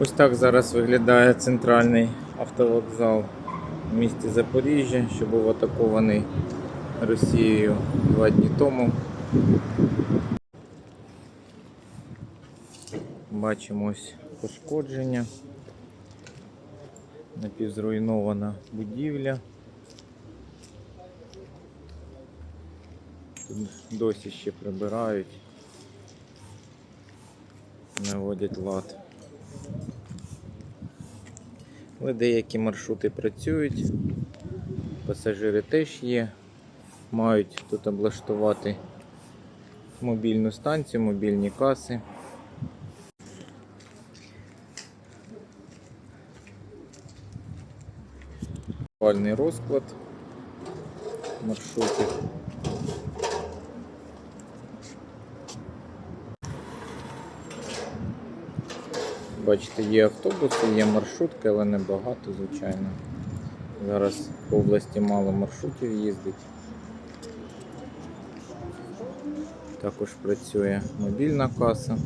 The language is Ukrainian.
Ось так зараз виглядає центральний автовокзал в місті Запоріжжя, що був атакований Росією два дні тому. Бачимо ось пошкодження. Напівзруйнована будівля. Тут досі ще прибирають, наводять лад. Але деякі маршрути працюють, пасажири теж є, мають тут облаштувати мобільну станцію, мобільні каси. Розклад маршрутів. Бачите, є автобуси, є маршрутки, але небагато, звичайно. Зараз по області мало маршрутів їздить. Також працює мобільна каса.